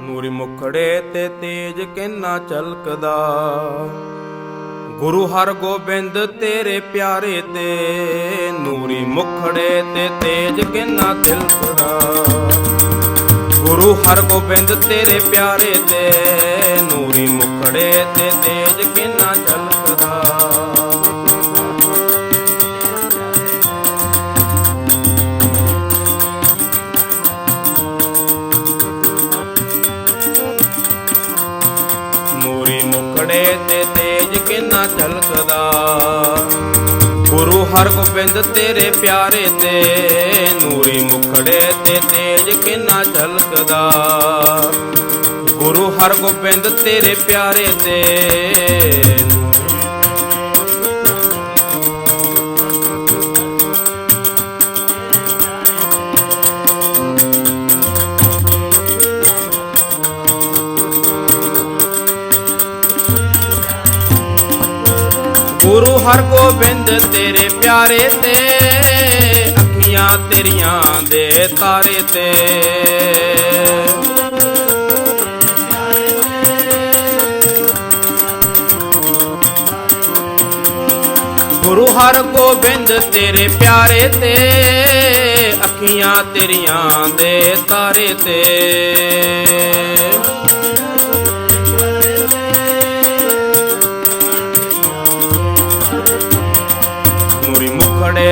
ਨੂਰੀ ਮੁਖੜੇ ਤੇ ਤੇਜ ਕਿੰਨਾ ਚਲਕਦਾ ਗੁਰੂ ਹਰ ਗੋਬਿੰਦ ਤੇਰੇ ਪਿਆਰੇ ਤੇ, ਨੂਰੀ ਮੁਖੜੇ ਤੇ ਤੇਜ ਕਿੰਨਾ ਤਿਲਕਦਾ ਗੁਰੂ ਹਰ ਗੋਬਿੰਦ ਤੇਰੇ ਪਿਆਰੇ ਤੇ, ਨੂਰੀ ਮੁਖੜੇ ਤੇ ਤੇਜ ਕਿੰਨਾ ਤੇਰੇ ਪਿਆਰੇ ਤੇ ਨੂਰੀ ਮੁਖੜੇ ਤੇ ਤੇਜ ਕਿੰਨਾ ਝਲਕਦਾ। ਗੁਰੂ ਹਰਗੋਬਿੰਦ ਤੇਰੇ ਪਿਆਰੇ ਤੇ ਤੇਰੇ ਪਿਆਰੇ ਤੇ, ਅੱਖੀਆਂ ਤੇਰੀਆਂ ਦੇ ਤਾਰੇ ਤੇ। ਗੁਰੂ ਹਰਗੋਬਿੰਦ ਤੇਰੇ ਪਿਆਰੇ ਤੇ, ਅੱਖੀਆਂ ਤੇਰੀਆਂ ਦੇ ਤਾਰੇ ਤੇ।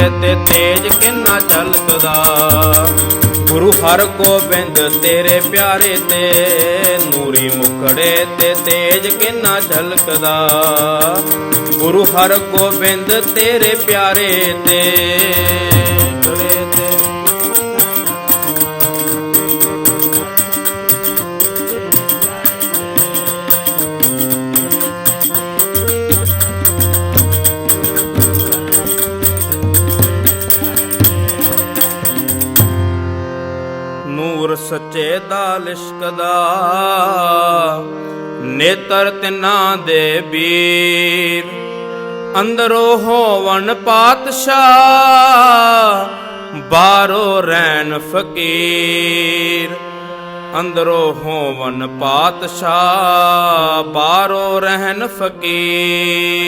ਤੇ ਤੇਜ ਕਿੰਨਾ ਝਲਕਦਾ। ਗੁਰੂ ਹਰ ਗੋਬਿੰਦ ਤੇਰੇ ਪਿਆਰੇ ਤੇ, ਨੂਰੀ ਮੁਖੜੇ ਤੇ ਤੇਜ ਕਿੰਨਾ ਝਲਕਦਾ। ਗੁਰੂ ਹਰ ਗੋਬਿੰਦ ਤੇਰੇ ਪਿਆਰੇ ਤੇ ਸੱਚੇ ਦਾ ਲਿਸ਼ਕਦਾ ਨੇਤਰ ਤਿਨਾਂ ਦੇ ਵੀਰ ਅੰਦਰੋਂ ਹੋਵਨ ਪਾਤਸ਼ਾਹ, ਬਾਹਰੋਂ ਰਹਿਣ ਫਕੀਰ। ਅੰਦਰੋਂ ਹੋਵਨ ਪਾਤਸ਼ਾਹ, ਬਾਹਰੋਂ ਰਹਿਣ ਫਕੀਰ।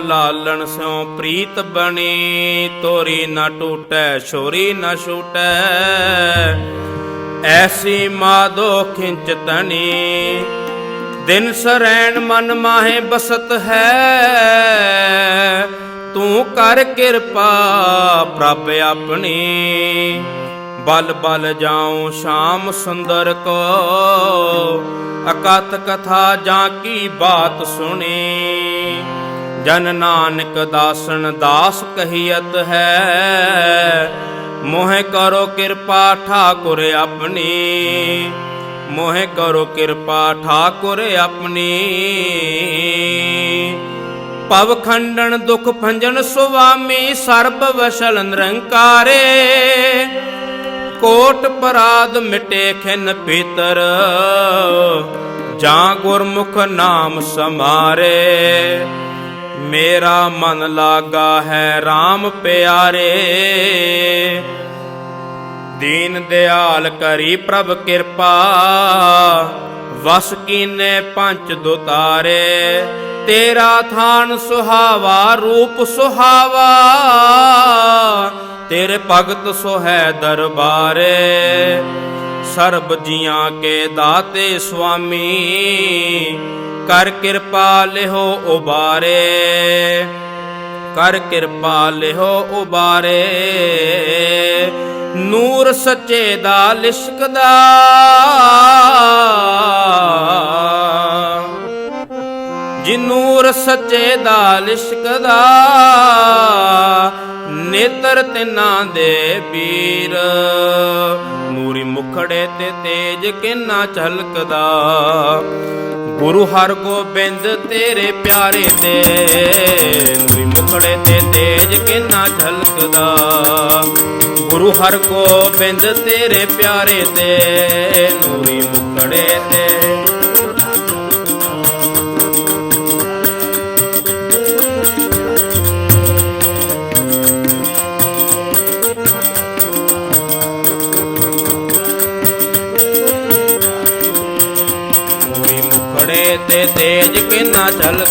ਲਾਲਣ ਸਿਉ ਪ੍ਰੀਤ ਬਣੀ, ਤੋਰੀ ਨਾ ਟੂਟੈ, ਛੋਰੀ ਨਾ ਛੂਟੈ। ਐਸੀ ਮਾਦੋ ਖਿੰਚ ਤਣੀ, ਦਿਨ ਸਰੈਣ ਮਨ ਮਾਹੇ ਬਸਤ ਹੈ। ਤੂੰ ਕਰ ਕਿਰਪਾ ਪ੍ਰਭ ਆਪਣੀ, ਬਲ ਬਲ ਜਾਉ ਸ਼ਾਮ ਸੁੰਦਰ ਕੋ। ਅਕਤ ਕਥਾ ਜਾਂ ਕੀ ਬਾਤ ਸੁਣੀ ਜਨ ਨਾਨਕ ਦਾਸਨ ਦਾਸ ਕਹੀਅਤ ਹੈ। ਮੋਹਿ ਕਰੋ ਕਿਰਪਾ ਠਾਕੁਰ ਆਪਣੀ। ਮੋਹਿ ਕਰੋ ਕਿਰਪਾ ਠਾਕੁਰ ਆਪਣੀ। ਪਵ ਖੰਡਨ ਦੁਖ ਭੰਜਨ ਸੁਆਮੀ ਸਰਬ ਵਸਲ ਨਿਰੰਕਾਰੇ। ਕੋਟ ਪਰਾਦ ਮਿਟੇ ਖਿਨ ਪੀਤਰ, ਜਾਂ ਗੁਰਮੁਖ ਨਾਮ ਸਮਾਰੇ। ਮੇਰਾ ਮਨ ਲਾਗਾ ਹੈ RAM ਪਿਆਰੇ। ਦੀਨ ਦਿਆਲ ਕਰੀ ਪ੍ਰਭ ਕਿਰਪਾ, ਵਸ ਕੀਨੇ ਪੰਚ ਦੁਤਾਰੇ। ਤੇਰਾ ਥਾਨ ਸੁਹਾਵਾ, ਰੂਪ ਸੁਹਾਵਾ। ਤੇਰੇ ਭਗਤ ਸੋ ਦਰਬਾਰੇ। ਸਰਬ ਜੀਆਂ ਕੇ ਦਾਤੇ ਸੁਆਮੀ, ਕਰ ਕਿਰਪਾ ਲਿਹੋ ਉਬਾਰੇ, ਕਰ ਕਿਰਪਾ ਲਿਹੋ ਉਬਾਰੇ। ਨੂਰ ਸੱਚੇ ਦਾ ਲਿਸ਼ਕਦਾ ਜੀ ਨੂਰ ਸੱਚੇ ਦਾ ਲਿਸ਼ਕਦਾ ਨੇਤਰ ਤਿਨਾਂ ਦੇ ਪੀਰ। ਨੂਰੀ ਮੁਖੜੇ ਤੇ ਤੇਜ ਕਿੰਨਾ ਝਲਕਦਾ, ਗੁਰੂ ਹਰਗੋਬਿੰਦ ਤੇਰੇ ਪਿਆਰੇ ਤੇ। ਨੂਰੀ ਮੁਖੜੇ ਤੇ ਤੇਜ ਕਿੰਨਾ ਝਲਕਦਾ, ਗੁਰੂ ਹਰਗੋਬਿੰਦ ਤੇਰੇ ਪਿਆਰੇ ਤੇ। ਨੂਰੀ ਮੁਖੜੇ ਤੇ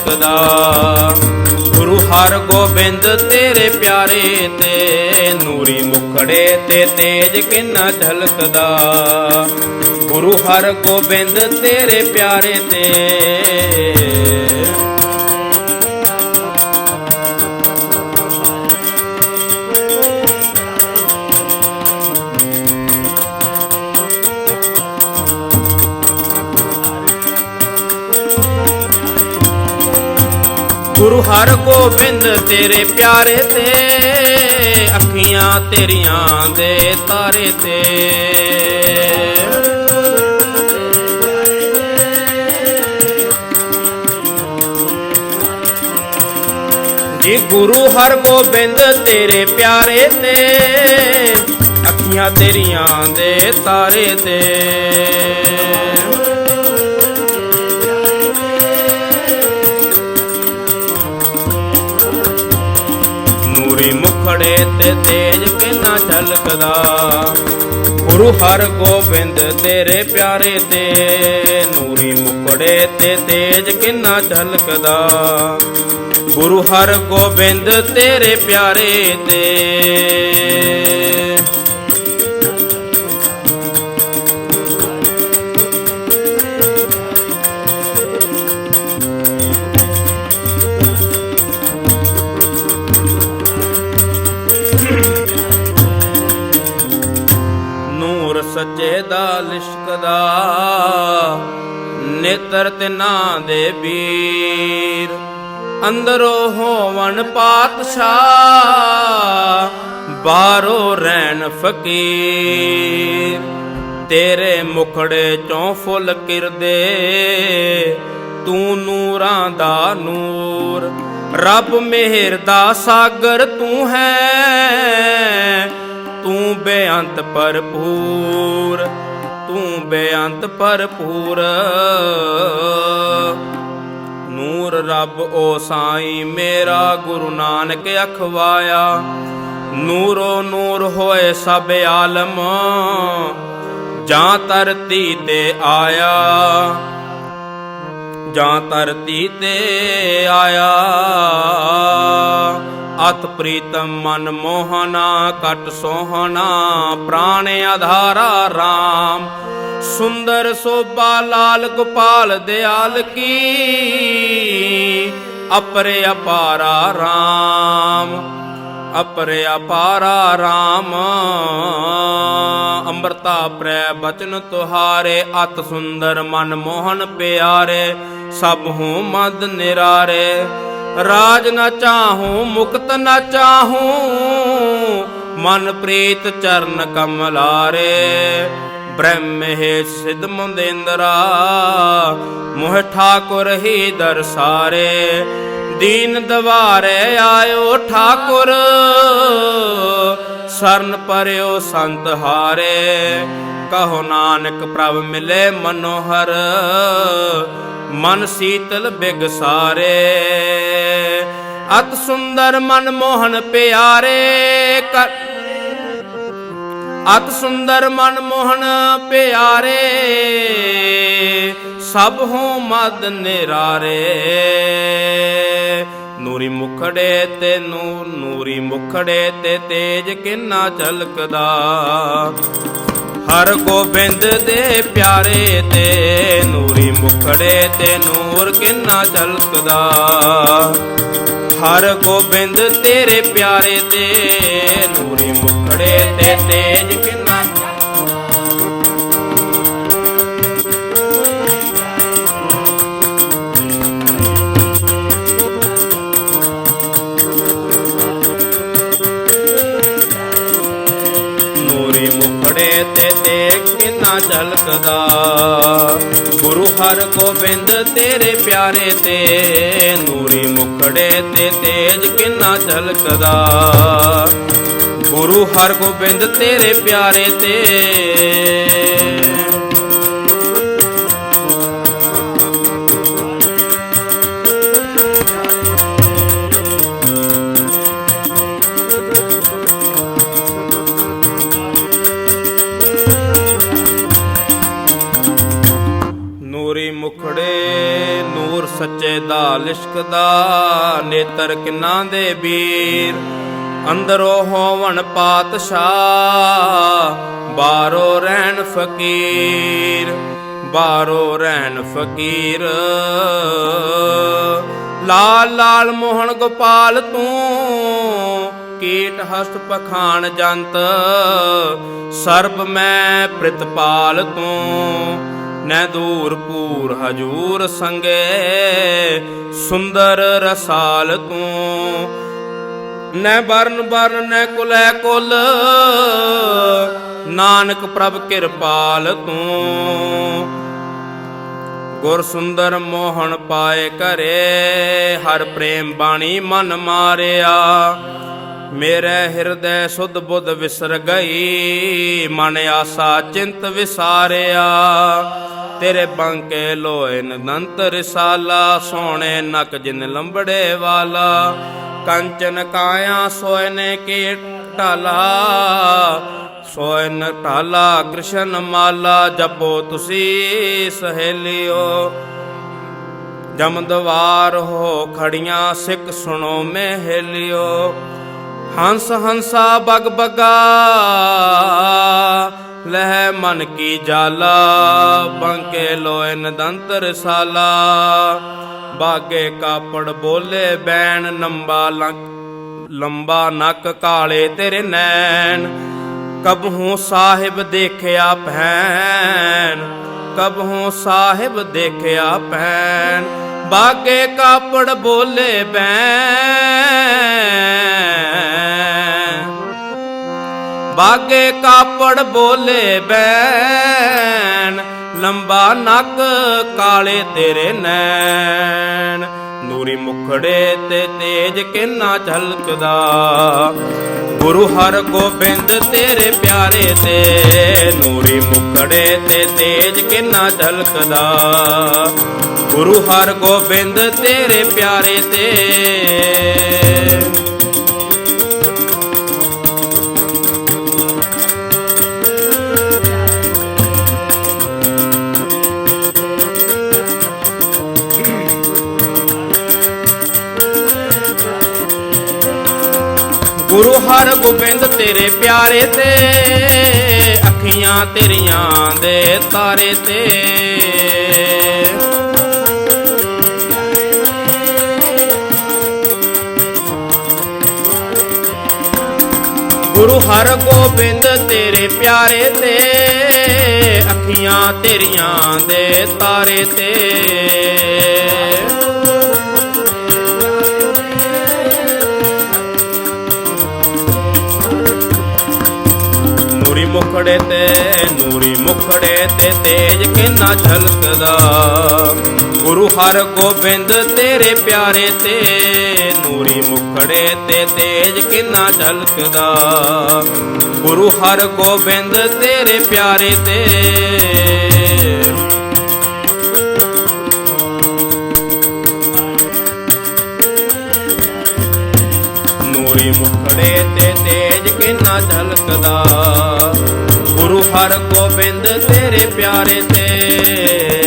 ਕਿੰਨਾ ਗੁਰੂ ਹਰ ਗੋਬਿੰਦ ਤੇਰੇ ਪਿਆਰੇ ਤੇ ਨੂਰੀ ਮੁਖੜੇ ਤੇ ਤੇਜ ਕਿੰਨਾ ਝਲਕਦਾ। ਗੁਰੂ ਹਰ ਗੋਬਿੰਦ ਤੇਰੇ ਪਿਆਰੇ ਤੇ ਹਰ ਗੋਬਿੰਦ ਤੇਰੇ ਪਿਆਰੇ ਤੇ, ਅੱਖੀਆਂ ਤੇਰੀਆਂ ਦੇ ਤਾਰੇ ਤੇ। ਜੀ ਗੁਰੂ ਹਰ ਗੋਬਿੰਦ ਤੇਰੇ ਪਿਆਰੇ ਤੇ, ਅੱਖੀਆਂ ਤੇਰੀਆਂ ਦੇ ਤਾਰੇ ਤੇ। ਝਲਕਦਾ ਗੁਰੂ ਹਰ ਗੋਬਿੰਦ ਤੇਰੇ ਪਿਆਰੇ ਤੇ ਨੂਰੀ ਮੁਖੜੇ ਤੇ ਤੇਜ ਕਿੰਨਾ ਝਲਕਦਾ। ਗੁਰੂ ਹਰ ਗੋਬਿੰਦ ਤੇਰੇ ਪਿਆਰੇ ਤੇ ਦੇ ਵੀਰ, ਅੰਦਰੋਂ ਹੋਵਣ ਪਾਤਸ਼ਾਹ, ਬਾਹਰੋਂ ਰਹਿਣ ਫਕੀਰ। ਤੇਰੇ ਮੁਖੜੇ ਚੋਂ ਫੁੱਲ ਕਿਰਦੇ, ਤੂੰ ਨੂਰਾਂ ਦਾ ਨੂਰ। ਰੱਬ ਮਿਹਰ ਦਾ ਸਾਗਰ ਤੂੰ ਹੈ, ਤੂੰ ਬੇਅੰਤ ਭਰਪੂਰ। ਤੂੰ ਬੇਅੰਤ ਭਰਪੂਰ। ਨੂਰ ਰੱਬ ਓ ਸਾਈ, ਮੇਰਾ ਗੁਰੂ ਨਾਨਕ ਅਖਵਾਇਆ। ਨੂਰੋ ਨੂਰ ਹੋਏ ਸਭ ਆਲਮ, ਜਾਂ ਧਰਤੀ ਤੇ ਆਇਆ। ਜਾਂ ਧਰਤੀ ਤੇ ਆਇਆ। ਅਤ ਪ੍ਰੀਤਮ ਮਨ ਮੋਹਨਾ, ਕਟ ਸੋਹਣਾ, ਪ੍ਰਾਣ ਆਧਾਰਾ RAM ਸੁੰਦਰ ਸੋਭਾ ਲਾਲ ਗੋਪਾਲ ਦਿਆਲ ਕੀ, ਅਪਰੇ ਅਪਾਰਾ RAM ਅਪਰੇ ਅਪਾਰਾ RAM ਅੰਮ੍ਰਿਤਾ ਪ੍ਰੈ ਬਚਨ ਤੁਹਾਰੇ, ਅਤ ਸੁੰਦਰ ਮਨ ਮੋਹਨ ਪਿਆਰੇ, ਸਭ ਹੂੰ ਮਦ ਨਿਰਾਰੇ। ਰਾਜ ਨਾ ਚਾਹੂੰ, ਮੁਕਤ ਨਾ ਚਾਹੂੰ, ਮਨ ਪ੍ਰੀਤ ਚਰਨ ਕਮਲਾਰੇ। ਬ੍ਰਹਮ ਹੈ ਸਿਧ ਮੁੰਦੇਂਦਰਾ ਮੋਹ ਠਾਕੁਰ ਹੀ ਦਰਸਾਰੇ। ਦੀਨ ਦਵਾਰੇ ਆਇਓ ਠਾਕੁਰ, ਸਰਨ ਪਰਿਓ ਸੰਤ ਹਾਰੇ। ਕਹੋ ਨਾਨਕ ਪ੍ਰਭ ਮਿਲੇ ਮਨੋਹਰ ਮਨ ਸੀਤਲ ਬਿਗ ਸਾਰੇ ਅਤ ਸੁੰਦਰ ਮਨ ਮੋਹਨ ਪਿਆਰੇ ਕਰ ਅਤ ਸੁੰਦਰ ਮਨ ਮੋਹਨ ਪਿਆਰੇ, ਸਭ ਹੂੰ ਮਦ ਨਿਰਾਰੇ। ਨੂਰੀ ਮੁਖੜੇ ਤੇ ਨੂਰ ਨੂਰੀ ਮੁਖੜੇ ਤੇ ਤੇਜ ਕਿੰਨਾ ਝਲਕਦਾ। ਹਰ ਗੋਬਿੰਦ ਦੇ ਪਿਆਰੇ ਤੇ ਨੂਰੀ ਮੁਖੜੇ ਤੇ ਨੂਰ ਕਿੰਨਾ ਝਲਕਦਾ। ਹਰ ਗੋਬਿੰਦ ਤੇਰੇ ਪਿਆਰੇ ਤੇ ਨੂਰੀ ਮੁਖੜੇ ਤੇ ਤੇਜ ਦੇਖ ਝਲਕਦਾ ਗੁਰੂ ਹਰ ਗੋਬਿੰਦ ਤੇਰੇ ਪਿਆਰੇ ਤੇ, ਨੂਰੀ ਮੁਖੜੇ ਤੇ ਤੇਜ ਕਿੰਨਾ ਝਲਕਦਾ ਗੁਰੂ ਹਰ ਗੋਬਿੰਦ ਤੇਰੇ ਪਿਆਰੇ ਤੇ ਦਾ ਨੇਤਰ ਕਿਨਾਂ ਦੇ ਵੀਰ ਅੰਦਰੋਂ ਹੋਵਣ ਪਾਤਸ਼ਾਹ, ਬਾਹਰੋਂ ਰਹਿਣ ਫਕੀਰ, ਬਾਹਰੋਂ ਰਹਿਣ ਫਕੀਰ। ਲਾਲ ਲਾਲ ਮੋਹਨ ਗੋਪਾਲ ਤੂੰ, ਕੀਟ ਹਸਤ ਪਖਾਨ ਜੰਤ, ਸਰਬ ਮੈਂ ਪ੍ਰਿਤਪਾਲ ਤੂੰ। ਨੈ ਦੂਰ ਪੂਰ ਹਜੂਰ ਸੰਗੇ, ਸੁੰਦਰ ਰਸਾਲ ਤੂੰ। ਨੈ ਬਰਨ ਬਰਨ ਨੈ ਕੁਲੈ ਕੁਲ, ਨਾਨਕ ਪ੍ਰਭ ਕਿਰਪਾਲ ਤੂੰ। ਗੁਰ ਸੁੰਦਰ ਮੋਹਨ ਪਾਏ ਕਰੇ ਹਰ ਪ੍ਰੇਮ ਬਾਣੀ ਮਨ ਮਾਰਿਆ। ਮੇਰੇ ਹਿਰਦੈ ਸੁਧ ਬੁੱਧ ਵਿਸਰ ਗਈ, ਮਨ ਆਸਾ ਚਿੰਤ ਵਿਸਾਰਿਆ। ਤੇਰੇ ਬੰਕੇ ਲੋਏ ਨਦੰਤ ਰਸਾਲਾ ਸੋਹਣੇ ਨਕ ਜਿਨ ਲੰਬੜੇ ਵਾਲਾ। ਕੰਚਨ ਕਾਇਆ ਸੋਇਨੇ ਕੀ ਢਾਲਾ ਸੋਇਨ ਢਾਲਾ ਕ੍ਰਿਸ਼ਨ ਮਾਲਾ, ਜਪੋ ਤੁਸੀਂ ਸਹੇਲਿਓ। ਜਮਦਵਾਰ ਹੋ ਖੜੀਆਂ, ਸਿੱਖ ਸੁਣੋ ਮਹਿਲਿਓ। ਹੰਸ ਹੰਸਾ ਬਗ ਬਗਾ ਲਹਿ ਮਨ ਕੀ ਜਾਲਾ, ਬੰਕੇ ਲੋਇਨ ਦੰਤ ਰਸਾਲਾ ਬਾਗੇ ਕਾਪੜ ਬੋਲੇ ਬੈਣ ਨੰਬਾ ਲੰਬਾ ਨੱਕ ਕਾਲੇ ਤੇਰੇ ਨੈਣ। ਕਬਹੂ ਸਾਹਿਬ ਦੇਖਿਆ ਭੈਣ, ਕਬਹੂ ਸਾਹਿਬ ਦੇਖਿਆ ਭੈਣ। ਬਾਗੇ ਕਾਪੜ ਬੋਲੇ ਬੈਣ ਬਾਗੇ ਕਾਪੜ ਬੋਲੇ ਬੈਣ, ਲੰਬਾ ਨੱਕ ਕਾਲੇ ਤੇਰੇ ਨੈਣ। ਨੂਰੀ ਮੁਖੜੇ ਤੇ ਤੇਜ ਕਿੰਨਾ ਝਲਕਦਾ। ਗੁਰੂ ਹਰ ਗੋਬਿੰਦ ਤੇਰੇ ਪਿਆਰੇ ਤੇ, ਨੂਰੀ ਮੁਖੜੇ ਤੇ ਤੇਜ ਕਿੰਨਾ ਝਲਕਦਾ। ਗੁਰੂ ਹਰ ਗੋਬਿੰਦ ਤੇਰੇ ਪਿਆਰੇ ਤੇ। ਗੁਰੂ ਹਰ ਗੋਬਿੰਦ ਤੇਰੇ ਪਿਆਰੇ ਤੇ, ਅੱਖੀਆਂ ਤੇਰੀਆਂ ਦੇ ਤਾਰੇ ਤੇ। ਗੁਰੂ ਹਰ ਗੋਬਿੰਦ ਤੇਰੇ ਪਿਆਰੇ ਤੇ, ਅੱਖੀਆਂ ਤੇਰੀਆਂ ਦੇ ਤਾਰੇ ਤੇ। ਮੁਖੜੇ ਤੇ, ਨੂਰੀ ਮੁਖੜੇ ਤੇ ਤੇਜ ਕਿੰਨਾ ਝਲਕਦਾ ਗੁਰੂ ਹਰ ਗੋਬਿੰਦ ਤੇਰੇ ਪਿਆਰੇ ਤੇ, ਨੂਰੀ ਮੁਖੜੇ ਤੇ ਤੇਜ ਕਿੰਨਾ ਝਲਕਦਾ ਗੁਰੂ ਹਰ ਗੋਬਿੰਦ ਤੇਰੇ ਪਿਆਰੇ ਤੇ। ਨੂਰੀ ਮੁਖੜੇ ਤੇ ਤੇਜ ਕਿੰਨਾ ਝਲਕਦਾ ਹਰ ਗੋਬਿੰਦ ਤੇਰੇ ਪਿਆਰੇ ਤੇ।